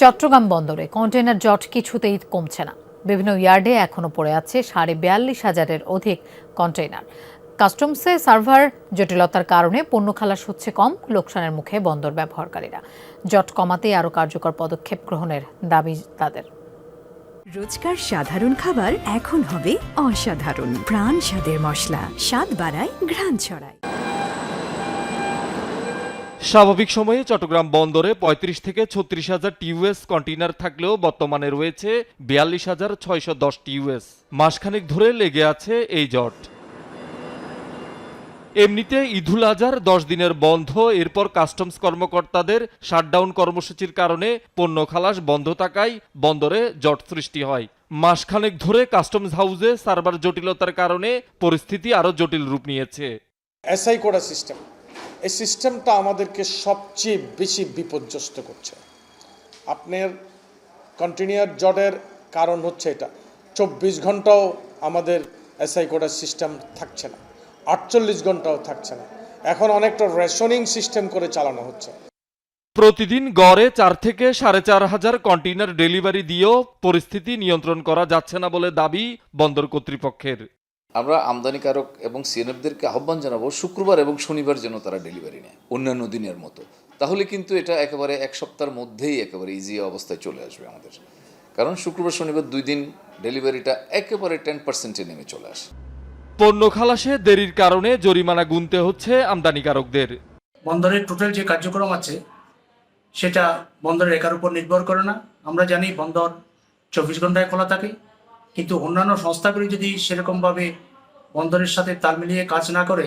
চট্টগ্রাম বন্দরে কন্টেইনার জট কিছুতেই কমছে না। বিভিন্ন ইয়ার্ডে এখনও পড়ে আছে সাড়ে বিয়াল্লিশ হাজারের অধিক কন্টেইনার। কাস্টমসে সার্ভার জটিলতার কারণে পণ্য খালাস হচ্ছে কম, লোকসানের মুখে বন্দর ব্যবহারকারীরা। জট কমাতে আরও কার্যকর পদক্ষেপ গ্রহণের দাবি তাদের। রোজকার সাধারণ খাবার এখন হবে অসাধারণ। প্রাণ স্বাদের মশলা, স্বাদ বাড়ায় ঘ্রাণ ছড়ায়। স্বাভাবিক সময়ে চট্টগ্রাম বন্দরে পঁয়ত্রিশ থেকে ছত্রিশ হাজার টিউএস কন্টেইনার থাকলেও বর্তমানে রয়েছে বিয়াল্লিশ হাজার ছয়শো দশ টিউএস। মাসখানেক ধরে লেগে আছে এই জট। এমনিতে ঈদুল আজহার দশ দিনের বন্ধ, এরপর কাস্টমস কর্মকর্তাদের শাটডাউন কর্মসূচির কারণে পণ্য খালাস বন্ধ থাকায় বন্দরে জট সৃষ্টি হয়। মাসখানেক ধরে কাস্টমস হাউসে সার্ভার জটিলতার কারণে পরিস্থিতি আরও জটিল রূপ নিয়েছে। SI system. এই সিস্টেমটা আমাদেরকে সবচেয়ে বেশি বিপর্যস্ত করছে। আপনার কন্টিনিউয়ার জটের কারণ হচ্ছে এটা। চব্বিশ ঘন্টাও আমাদের এসআই করার সিস্টেম থাকছে না। আটচল্লিশ ঘন্টাও থাকছে না। এখন অনেকটা রেশনিং সিস্টেম করে চালানো হচ্ছে। প্রতিদিন গড়ে চার থেকে সাড়ে চার হাজার কন্টেইনার ডেলিভারি দিয়েও পরিস্থিতি নিয়ন্ত্রণ করা যাচ্ছে না বলে দাবি বন্দর কর্তৃপক্ষের। আমরা আমদানিকারক এবং সিএনএফদেরকে আহ্বান জানাব শুক্রবার এবং শনিবার যেন তারা ডেলিভারি নেয় অন্যান্য দিনের মতো। তাহলে কিন্তু এটা একেবারে এক সপ্তাহের মধ্যেই একেবারে ইজি অবস্থায় চলে আসবে আমাদের। কারণ শুক্রবার শনিবার দুই দিন ডেলিভারিটা একেবারে টেন পার্সেন্টে নেমে চলে আসে। পণ্য খালাসে দেরির কারণে জরিমানা গুনতে হচ্ছে আমদানিকারকদের। বন্দরের টোটাল যে কার্যক্রম আছে সেটা বন্দরের একার উপর নির্ভর করে না। আমরা জানি বন্দর চব্বিশ ঘন্টায় খোলা থাকে। কিন্তু অন্যান্য সংস্থাগুলি যদি সেরকমভাবে বন্দরের সাথে তাল মিলিয়ে কাজ না করে,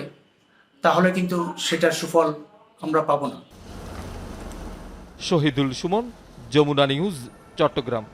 তাহলে কিন্তু সেটার সুফল আমরা পাব না। শহীদুল সুমন, যমুনা নিউজ, চট্টগ্রাম।